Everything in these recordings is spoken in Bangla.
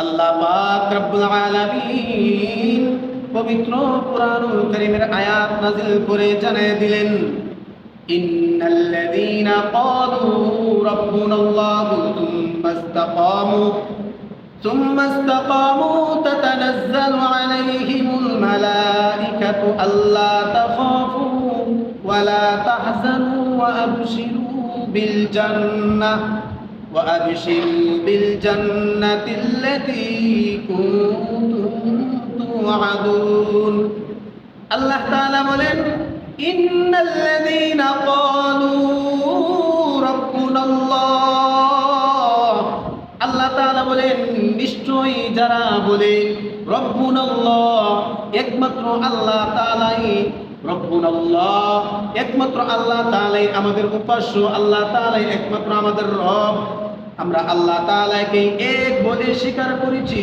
আল্লাহ পাক রব্বুল আলামিন পবিত্র কুরআনুল কারীমের আয়াত নাযিল করে জানিয়ে দিলেন ইন্নাল্লাযীনা ক্বালু রাব্বুনাল্লাহু থুম্মা ইসতাকামু ثم استقاموا تتنزل عليهم الملائكة ألا تخافوا ولا تحزنوا وأبشروا بالجنة وأبشروا بالجنة التي كنتم توعدون الله تعالى বলেন إن الذين قالوا ربنا الله আল্লাহ তাআলা বলেন নিশ্চয়ই যারা বলে রব্বুন আল্লাহ একমাত্র আল্লাহ তাআলাই রব্বুন একমাত্র আল্লাহ তালাই আমাদের উপাস্য, আল্লাহ তালাই একমাত্র আমাদের রব। আমরা আল্লাহ তাআলাকে এক বলে স্বীকার করেছি।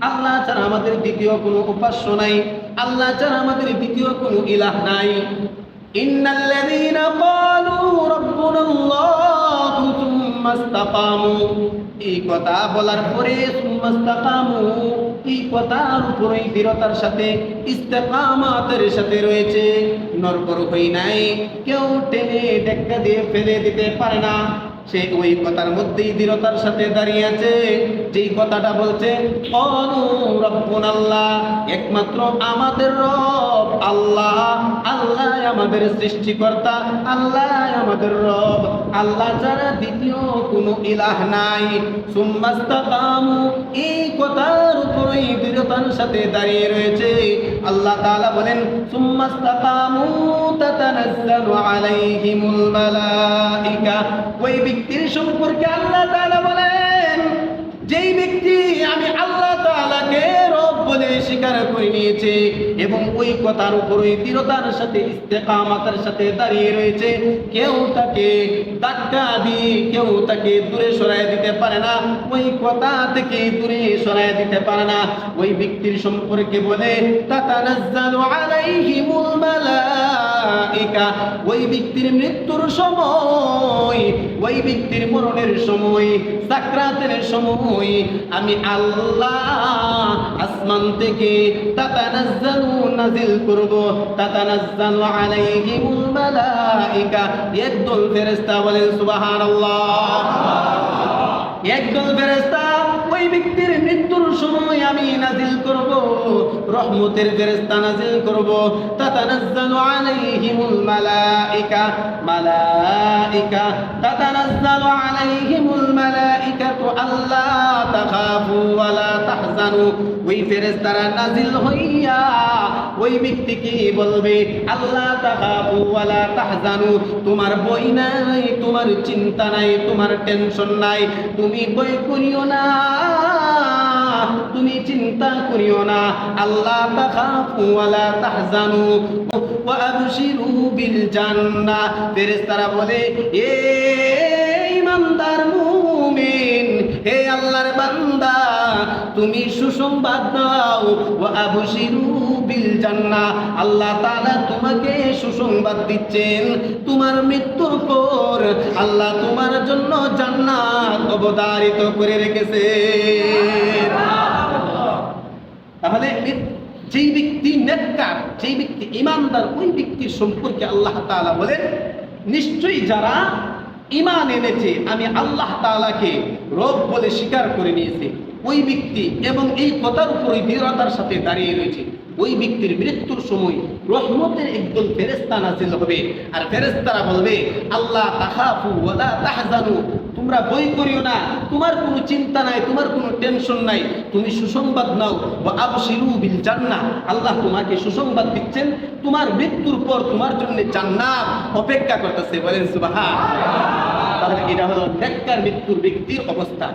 আল্লাহ ছাড়া আমাদের দ্বিতীয় কোনো উপাস্য নাই। আল্লাহ ছাড়া আমাদের দ্বিতীয় কোনো ইলাহ নাই। ইন্নাল্লাযীনা ক্বালু রাব্বুনা ইসতাকামু। এই কথা বলার পরে এই কথার উপরে দৃঢ়তার সাথে, ইস্তেকামাতের সাথে রয়েছে। নরবর হই নাই, কেউ টেনে টেক্কা দিয়ে ফেলে দিতে পারে না। সে ওই কথার মধ্যেই দৃঢ়তার সাথে দাঁড়িয়ে আছে। যেই কথাটা বলছে, অনু রব্বুন আল্লাহ একমাত্র আমাদের রব। আল্লাহ আল্লাহ আমাদের সৃষ্টিকর্তা, আল্লাহ আমাদের রব, আল্লাহ ছাড়া দ্বিতীয় কোনো ইলাহ নাই। এই কথার দৃঢ়তার সাথে দাঁড়িয়ে রয়েছে। আল্লাহ তাআলা বলেন, সুম্মাস্তাকামু তাতানাজ্জালু আলাইহিমুল মালাইকা। ওই ব্যক্তির সম্পর্কে আল্লাহ তাআলা স্বীকার করে নিয়েছে এবং ওই কথার উপরে দৃঢ়তার সাথে, ইস্তেকামাতের সাথে দাঁড়িয়ে রয়েছে। কেউ তাকে ধাক্কা দিয়ে, কেউ তাকে দূরে সরায় দিতে পারে না। ওই কথা থেকে দূরে সরায় দিতে পারে না। ওই ব্যক্তির সম্পর্কে বলে ওই ব্যক্তির মৃত্যুর সময়, ওই ব্যক্তির মরণের সময়, সাকরাতের সময় আমি আল্লাহ থেকে তাতানাজ্জালু নাজিল করব। তাতানাজ্জালু আলাইহিমুল মালাইকা। একদল ফেরেশতা বলেন, সুবহানাল্লাহ। একদল ফেরেশতা, ওই ব্যক্তির মৃত্যুর সময় আমি নাজিল করব। রহমতের ফেরেশতা করব। তাতানাজ্জালু আলাইহিমুল তাতানাজ্জালু আলাইহিমুল মালাইকাতু আল্লা তাখাফু ওয়া লা তাহজানু। ওই ফেরেশতারা নাজিল হইয়া ওই ব্যক্তিকে বলবে? আল্লাহ তাখাফু ওয়া লা তাহজানু। তোমার বই নাই, তোমার চিন্তা নাই, তোমার টেনশন নাই। তুমি বই করিও না, তুমি চিন্তা করিও না। আল্লাহ তাখাফু ওয়া লা তাহজানু। ওয়া আবশিরু বিল জান্নাহ। ফেরেশতারা বলে, এ ইমানদার মুমিন হে আল্লাহর বান্দা, তুমি সুসংবাদ দাও। ওয়া আবশিরু বিল জান্নাহ, আল্লাহ তাআলা তোমাকে সুসংবাদ দিচ্ছেন। তোমার মৃত্যুর পর আল্লাহ তোমার জন্য জান্নাত অবধারিত করে রেখেছে তাহলে যেই ব্যক্তি নেককার, যেই ব্যক্তি ইমানদার ওই ব্যক্তির সম্পর্কে আল্লাহ তাআলা বলেন, নিশ্চয়ই যারা ইমান এনেছে, আমি আল্লাহ তালাকে রব বলে স্বীকার করে নিয়েছে। ওই ব্যক্তি এবং এই কথার উপরই দৃঢ়তার সাথে দাঁড়িয়ে রয়েছে। ওই ব্যক্তির মৃত্যুর সময় রহমতের একদম ফেরেস্তা নাজিল হবে। আর ফেরেস্তারা বলবে আল্লাহ তাহাফু ওয়ালা তাহজানু। তোমরা বই করিও না, তোমার কোনো চিন্তা নাই, তোমার কোনো টেনশন নাই, তুমি সুসংবাদ নাও বা আবশিরু বিল জান্না আল্লাহ তোমাকে সুসংবাদ দিচ্ছেন, তোমার মৃত্যুর পর তোমার জন্য জান্নাত অপেক্ষা করতেছে, বলেন সুবাহ তাহলে এটা হলো নেককার মৃত্যুর ব্যক্তির অবস্থা।